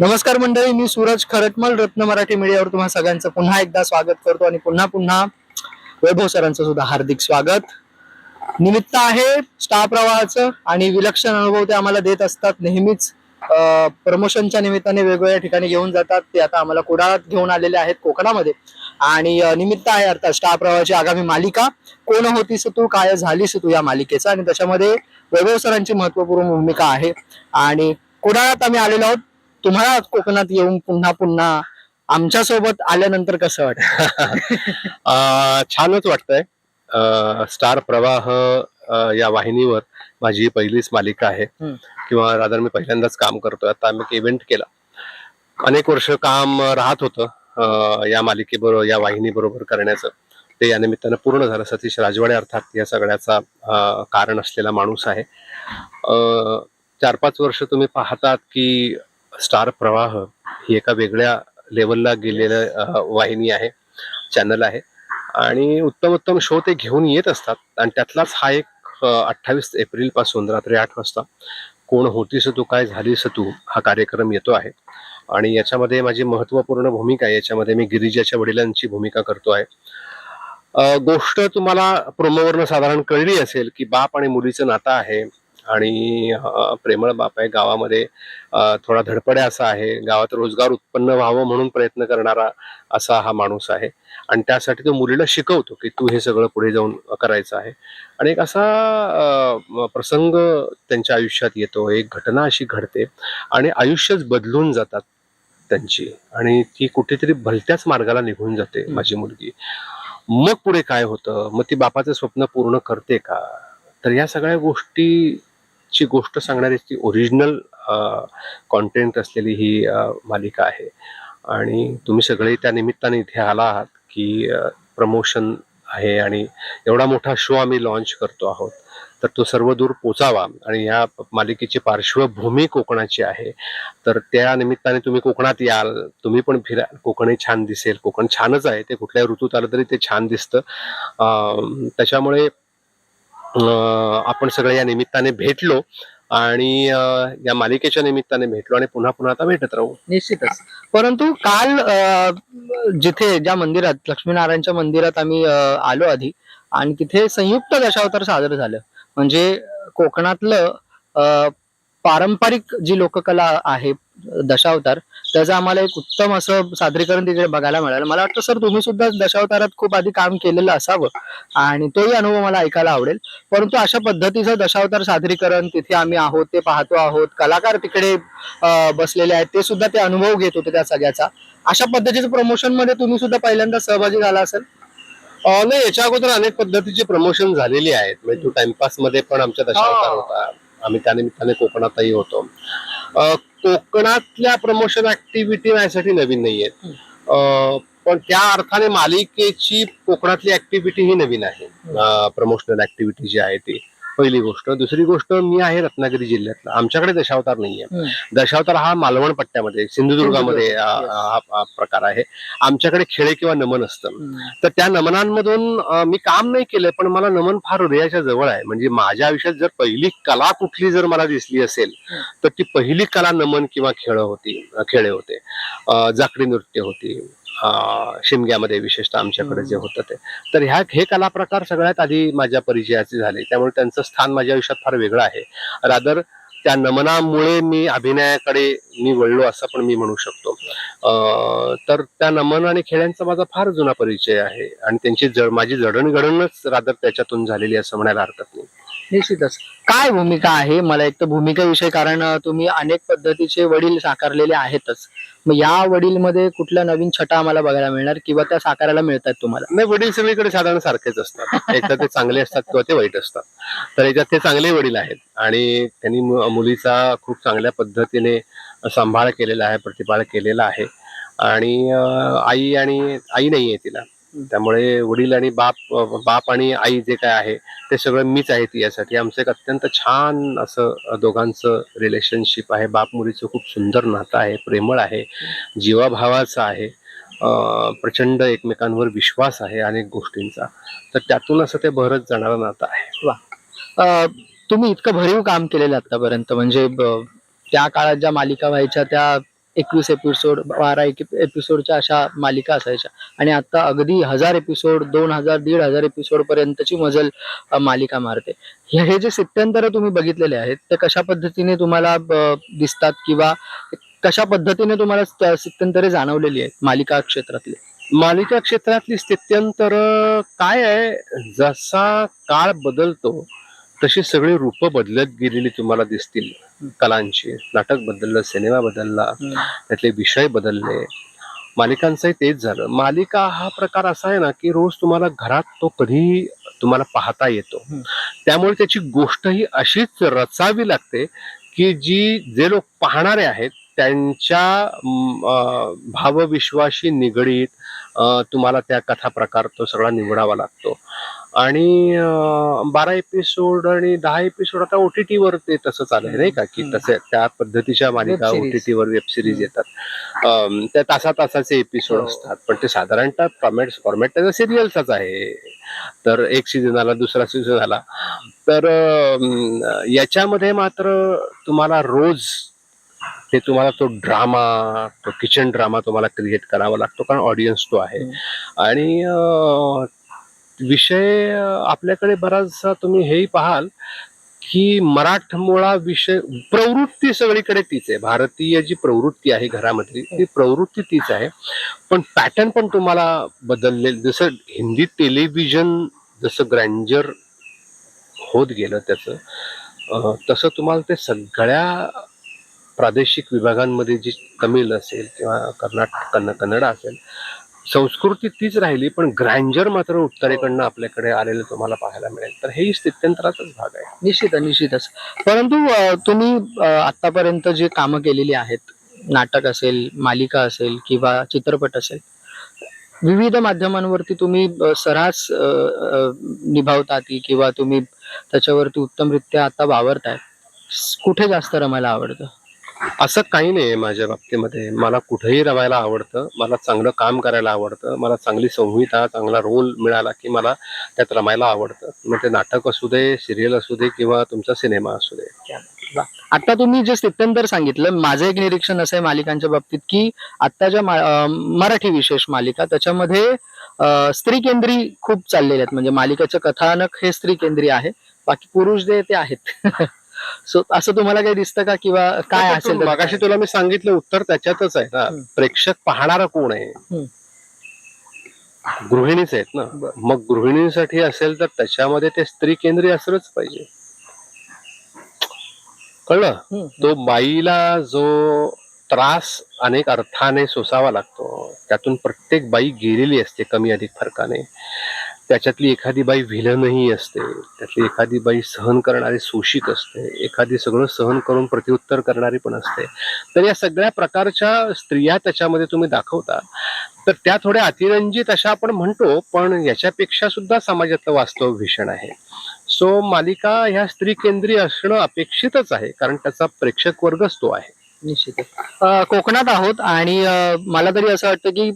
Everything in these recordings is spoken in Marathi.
नमस्कार मंडळी मी सूरज खरटमल रत्न मराठी मीडियावर तुम्हा सगळ्यांचं पुन्हा एकदा स्वागत करतो आणि पुन्हा पुन्हा वैभव सरांचं सुद्धा हार्दिक स्वागत. निमित्त आहे स्टार प्रवाहाचं आणि विलक्षण अनुभव ते आम्हाला देत असतात. नेहमीच प्रमोशनच्या निमित्ताने वेगवेगळ्या ठिकाणी घेऊन जातात. ते आता आम्हाला कुडाळात घेऊन आलेले आहेत कोकणामध्ये. आणि निमित्त आहे अर्थात स्टार प्रवाहाची आगामी मालिका. कोण होतीस तू काय झालीस तू या मालिकेचा? आणि त्याच्यामध्ये वैभव सरांची महत्त्वपूर्ण भूमिका आहे. आणि कुडाळात आम्ही आलेलो आहोत. तुम्हाला कोकणात येऊन पुन्हा पुन्हा आमच्यासोबत आल्यानंतर कसं वाटतं? छानच वाटतंय. स्टार प्रवाह या वाहिनीवर माझी पहिलीच मालिका आहे. किंवा रादर मी पहिल्यांदाच काम करतोय. आता आम्ही एक इव्हेंट केला. अनेक वर्ष काम राहत होतं या मालिकेबरोबर या वाहिनी बरोबर करण्याचं. ते या निमित्तानं पूर्ण झालं. सतीश राजवाडे अर्थात या सगळ्याचा कारण असलेला माणूस आहे. चार पाच वर्ष तुम्ही पाहतात की स्टार प्रवाह ही एका वेगळ्या लेवलला गेलेलं वाहिनी आहे चॅनल आहे. आणि उत्तम उत्तम शो ते घेऊन येत असतात. आणि त्यातलाच हा एक अठ्ठावीस एप्रिलपासून रात्री आठ वाजता कोण होतीस तू काय झालीस तू हा कार्यक्रम येतो आहे. आणि याच्यामध्ये माझी महत्त्वपूर्ण भूमिका आहे. याच्यामध्ये मी गिरिजाच्या वडिलांची भूमिका करतो आहे. गोष्ट तुम्हाला प्रोमोवरनं साधारण कळली असेल की बाप आणि मुलीचं नातं आहे. आणि प्रेमळ बाप आहे. गावामध्ये थोडा धडपड्या असा आहे. गावात रोजगार उत्पन्न व्हावं म्हणून प्रयत्न करणारा असा हा माणूस आहे. आणि त्यासाठी तो मुलीला शिकवतो की तू हे सगळं पुढे जाऊन करायचं आहे. आणि एक असा प्रसंग त्यांच्या आयुष्यात येतो. एक घटना अशी घडते आणि आयुष्यच बदलून जातात त्यांची. आणि ती कुठेतरी भलत्याच मार्गाला निघून जाते. माझी मुलगी. मग पुढे काय होतं? मग ती बापाचं स्वप्न पूर्ण करते का? तर या सगळ्या ची गोष्ट सांगणारी ती ओरिजिनल कॉन्टेंट असलेली ही मालिका आहे. आणि तुम्ही सगळे त्या निमित्ताने इथे आला आहात की प्रमोशन आहे आणि एवढा मोठा शो आम्ही लॉन्च करतो आहोत. तर तो सर्व दूर पोचावा आणि या मालिकेची पार्श्वभूमी कोकणाची आहे. तर त्या निमित्ताने तुम्ही कोकणात याल. तुम्ही पण फिरा. कोकणही छान दिसेल. कोकण छानच आहे. ते कुठल्याही ऋतूत आलं तरी ते छान दिसतं. त्याच्यामुळे आपण सगळे या निमित्ताने भेटलो आणि या मालिकेच्या निमित्ताने भेटलो आणि पुन्हा पुन्हा आता भेटत राहू. निश्चितच. परंतु काल जिथे ज्या मंदिरात लक्ष्मीनारायणच्या मंदिरात आम्ही आलो आधी आणि तिथे संयुक्त दशावतार साजरं झालं. म्हणजे कोकणातलं पारंपरिक जी लोककला आहे दशावतार त्याचं आम्हाला एक उत्तम असं सादरीकरण तिथे बघायला मिळालं. मला वाटतं सर तुम्ही सुद्धा दशावतारात खूप आधी काम केलेलं असावं आणि तोही अनुभव मला ऐकायला आवडेल. परंतु अशा पद्धतीचं दशावतार सादरीकरण तिथे आम्ही आहोत ते पाहतो आहोत कलाकार तिकडे बसलेले आहेत ते सुद्धा ते अनुभव घेत होते त्या सगळ्याचा. अशा पद्धतीचं प्रमोशनमध्ये तुम्ही सुद्धा पहिल्यांदा सहभागी झाला असेल? नाही याच्या अगोदर अनेक पद्धतीची प्रमोशन झालेली आहेत. म्हणजे तू टाइमपासमध्ये पण आमच्या दशावतार. होता. आम्ही त्या निमित्ताने कोकणातही होतो. कोकणातल्या प्रमोशन ऍक्टिव्हिटी माझ्यासाठी नवीन नाही आहेत पण त्या अर्थाने मालिकेची कोकणातली ऍक्टिव्हिटी ही नवीन आहे. प्रमोशनल ऍक्टिव्हिटी जी आहे ती. पहिली गोष्ट. दुसरी गोष्ट मी आहे रत्नागिरी जिल्ह्यातला. आमच्याकडे दशावतार नाहीये. हम्म. दशावतार हा मालवण पट्ट्यामध्ये सिंधुदुर्गामध्ये. हा प्रकार आहे. आमच्याकडे खेळे किंवा नमन असतं. तर त्या नमनांमधून मी काम नाही केलं पण मला नमन फार हृदयाच्या जवळ आहे. म्हणजे माझ्या आयुष्यात जर पहिली कला कुठली जर मला दिसली असेल तर ती पहिली कला नमन किंवा खेळ होती खेळे होते. जाकडी नृत्य होती शिमग्यामध्ये विशेषतः आमच्याकडे जे होतं ते. तर ह्या हे कला प्रकार सगळ्यात आधी माझ्या परिचयाचे झाले. त्यामुळे त्यांचं स्थान माझ्या आयुष्यात फार वेगळं आहे. रादर त्या नमनामुळे मी अभिनयाकडे मी वळलो असं पण मी म्हणू शकतो. तर त्या नमन आणि खेळ्यांचा माझा फार जुना परिचय आहे. आणि त्यांची जड माझी जडणघडणच रादर त्याच्यातून झालेली असं म्हणायला हरकत नाही. निश्चितच. काय भूमिका आहे? मला एक तर भूमिकेविषयी कारण तुम्ही अनेक पद्धतीचे वडील साकारलेले आहेतच. मग या वडील मध्ये कुठल्या नवीन छटा आम्हाला बघायला मिळणार किंवा त्या साकारायला मिळतात तुम्हाला? नाही वडील सगळीकडे साधारण सारखेच असतात. एक तर ते चांगले असतात किंवा ते वाईट असतात. तर याच्यात ते चांगले वडील आहेत. आणि त्यांनी मुलीचा खूप चांगल्या पद्धतीने सांभाळ केलेला आहे प्रतिपाळ केलेला आहे. आणि आई आणि आई नाही आहे तिला. त्यामुळे वडील आणि बाप बाप आणि आई जे काय आहे ते सगळं मीच आहे ती यासाठी. आमचं एक अत्यंत छान असं दोघांचं रिलेशनशिप आहे. बाप मुलीचं खूप सुंदर नातं आहे प्रेमळ आहे जीवाभावाचं आहे प्रचंड एकमेकांवर विश्वास आहे अनेक गोष्टींचा. तर त्यातून असं ते भरत जाणारं नातं आहे. वा. तुम्ही इतकं भरीव काम केलेलं आतापर्यंत. म्हणजे ब- त्या काळात ज्या मालिका व्हायच्या त्या एकवीस एपिसोड बारा एक एपिसोडच्या अशा मालिका असायच्या. आणि आता अगदी हजार एपिसोड दोन हजार दीड हजार एपिसोड पर्यंतची मजल मालिका मारते. हे हे जे सित्यंतर तुम्ही बघितलेले आहेत ते कशा पद्धतीने तुम्हाला दिसतात किंवा कशा पद्धतीने तुम्हाला सित्यंतरे जाणवलेली आहेत मालिका क्षेत्रातली? मालिका क्षेत्रातली स्थित्यंतर काय आहे? जसा काळ बदलतो तशी सगळी रूप बदलत गेलेली तुम्हाला दिसतील. कलांची. नाटक बदललं सिनेमा बदलला त्यातले विषय बदलले. मालिकांचंही तेच झालं. मालिका हा प्रकार असा आहे ना की रोज तुम्हाला घरात तो कधी तुम्हाला पाहता येतो. त्यामुळे त्याची गोष्ट ही अशीच रचावी लागते की जी जे लोक पाहणारे आहेत त्यांच्या भावविश्वाशी निगडीत तुम्हाला त्या कथा प्रकार तो सगळा निवडावा लागतो. आणि बारा एपिसोड आणि दहा एपिसोड आता ओटीटी वर ते तसं चाललंय नाही का की. तसे त्या पद्धतीच्या मालिका. ओटीटी वर वेब सिरीज. येतात त्या तासा तासाचे एपिसोड हो. असतात पण ते साधारणतः फॉर्मॅट फॉर्मॅट त्याचा सिरियलचाच आहे तर एक सीझन आला दुसरा सीझन आला तर याच्यामध्ये मात्र तुम्हाला रोज ते तुम्हाला तो ड्रामा तो किचन ड्रामा तुम्हाला क्रिएट करावा लागतो कारण ऑडियन्स तो आहे. आणि विषय आपल्याकडे बराचसा तुम्ही हेही पाहाल की मराठमोळा विषय प्रवृत्ती सगळीकडे तीच आहे. भारतीय जी प्रवृत्ती आहे घरामधली ती प्रवृत्ती तीच आहे. पण पॅटर्न पण तुम्हाला बदलले जसं हिंदी टेलिव्हिजन जसं ग्रँजर होत गेलं त्याचं तसं तुम्हाला ते सगळ्या प्रादेशिक विभागांमध्ये जी तमिळ असेल किंवा कर्नाटक कन्न कन्नड असेल संस्कृती तीच राहिली पण ग्रँजर मात्र उत्तरेकडनं आपल्याकडे आलेलं तुम्हाला पाहायला मिळेल. तर हेही स्थित्यंतराचाच भाग आहे. निश्चित निश्चितच. परंतु तुम्ही आतापर्यंत जे कामं केलेली आहेत नाटक असेल मालिका असेल किंवा चित्रपट असेल विविध माध्यमांवरती तुम्ही सरास सर्रास निभावता ती किंवा तुम्ही त्याच्यावरती उत्तमरित्या आता वावरताय. कुठे जास्त रमायला आवडतं? असं काही नाही माझ्या बाबतीमध्ये. मला कुठेही रमायला आवडतं मला चांगलं काम करायला आवडतं मला चांगली संहिता चांगला रोल मिळाला की मला त्यात रमायला आवडतं. मग ते नाटक असू दे सिरियल असू दे किंवा तुमचा सिनेमा असू दे. आता तुम्ही जे स्थित्यंतर सांगितलं माझं एक निरीक्षण असं आहे मालिकांच्या बाबतीत की आत्ताच्या मराठी विशेष मालिका त्याच्यामध्ये स्त्री केंद्री खूप चाललेले आहेत. म्हणजे मालिकेचं कथानक हे स्त्री केंद्री आहे. बाकी पुरुष जे ते आहेत. सो असं तुम्हाला काही दिसतं का किंवा काय असेल मगाशी तुला मी सांगितलं उत्तर त्याच्यातच आहे ना. प्रेक्षक पाहणारा कोण आहे. गृहिणीच आहेत ना. मग गृहिणीसाठी असेल तर त्याच्यामध्ये ते स्त्री केंद्रीय असलंच पाहिजे कळलं. तो बाईला जो त्रास अनेक अर्थाने सोसावा लागतो त्यातून प्रत्येक बाई गेलेली असते कमी अधिक फरकाने त्याच्यातली एखादी बाई विलनही असते त्यातली एखादी बाई सहन करणारी शोषित असते एखादी सगळं सहन करून प्रत्युत्तर करणारी पण असते. तर या सगळ्या प्रकारच्या स्त्रिया त्याच्यामध्ये तुम्ही दाखवता. तर त्या थोड्या अतिरंजित अशा आपण म्हणतो पण याच्यापेक्षा सुद्धा समाजातलं वास्तव भीषण आहे. सो मालिका ह्या स्त्री केंद्रीय असणं अपेक्षितच आहे कारण त्याचा प्रेक्षक वर्गच तो आहे. निश्चित कोकणात आहोत आणि मला तरी असं वाटतं की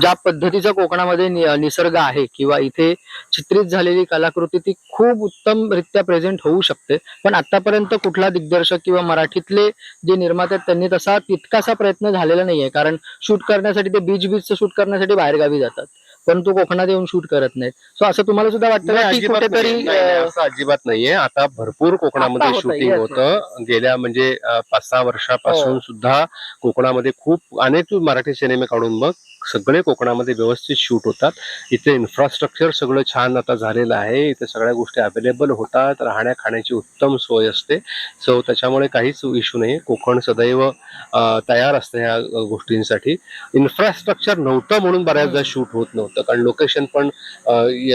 ज्या पद्धतीचा कोकणामध्ये निसर्ग आहे किंवा इथे चित्रित झालेली कलाकृती ती खूप उत्तमरित्या प्रेझेंट होऊ शकते. पण आतापर्यंत कुठला दिग्दर्शक किंवा मराठीतले जे निर्माते आहेत त्यांनी तसा तितकासा प्रयत्न झालेला नाहीये. कारण शूट करण्यासाठी ते बीच बीचचं शूट करण्यासाठी बाहेरगावी जातात. परंतु कोकणात येऊन शूट करत नाहीत. सो असं तुम्हाला सुद्धा वाटतं का? अजिबात असं नाहीये. आता भरपूर कोकणामध्ये शूटिंग होतं गेल्या म्हणजे पाच सहा वर्षापासून हो. सुद्धा कोकणामध्ये खूप अनेक मराठी सिनेमे काढून बघ सगळे कोकणामध्ये व्यवस्थित शूट होतात. इथे इन्फ्रास्ट्रक्चर सगळं छान आता झालेलं आहे. इथे सगळ्या गोष्टी अवेलेबल होतात. राहण्या खाण्याची उत्तम सोय असते. सो त्याच्यामुळे काहीच इश्यू नाही कोकण सदैव तयार असतं ह्या गोष्टींसाठी. इन्फ्रास्ट्रक्चर नव्हतं म्हणून बऱ्याचदा शूट होत नव्हतं. कारण लोकेशन पण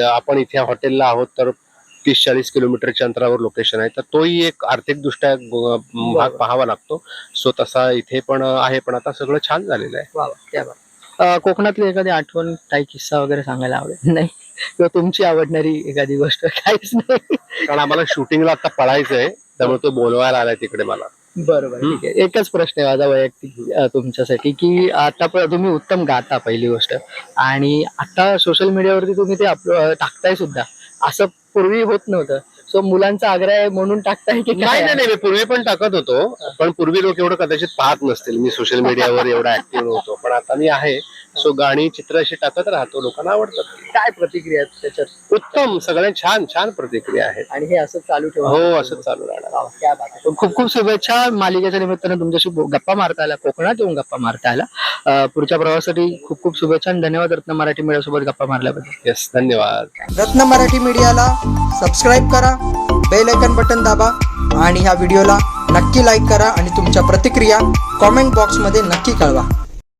आपण इथे हॉटेलला आहोत तर तीस चाळीस किलोमीटरच्या अंतरावर लोकेशन आहे. तर तोही एक आर्थिकदृष्ट्या भाग. पाहावा लागतो. सो तसा इथे पण आहे. पण आता सगळं छान झालेलं आहे. कोकणातली एखादी आठवण काही किस्सा वगैरे सांगायला आवडेल? नाही. किंवा तुमची आवडणारी एखादी गोष्ट काहीच नाही. कारण आम्हाला शूटिंगला आता पळायचं आहे त्यामुळे तो बोलवायला आलाय तिकडे मला. बरोबर ठीक आहे. एकच प्रश्न आहे माझा वैयक्तिक तुमच्यासाठी की आता तुम्ही उत्तम गाता पहिली गोष्ट. आणि आता सोशल मीडियावरती तुम्ही ते टाकताय सुद्धा. असं पूर्वी होत नव्हतं. सो मुलांचा आग्रह आहे म्हणून टाकताय की नाही काय? नाही नाही मी पूर्वी पण टाकत होतो पण पूर्वी लोक एवढं कदाचित पाहत नसतील. मी सोशल मीडियावर एवढा ऍक्टिव्ह नव्हतो. पण आता मी आहे. सो गाणी चित्र अशी टाकत राहतो. लोकांना आवडतात. काय प्रतिक्रिया आहेत त्याच्यात? उत्तम. सगळ्या छान छान प्रतिक्रिया आहेत. आणि हे असं चालू ठेवा हो असंच चालू राहणार. वा, क्या बात आहे. खूप खूप शुभेच्छा मालिकेच्या निमित्तानं तुमच्याशी बो- गप्पा मारता आला कोकणात येऊन गप्पा मारता आला अं, पुढच्या प्रवासासाठी खूप खूप शुभेच्छा आणि धन्यवाद रत्न मराठी मीडिया सोबत गप्पा मारल्याबद्दल. येस धन्यवाद. रत्न मराठी मीडियाला सबस्क्राईब करा बेल आयकन बटन दाबा आणि ह्या व्हिडिओला नक्की लाईक करा आणि तुमच्या प्रतिक्रिया कॉमेंट बॉक्समध्ये नक्की कळवा.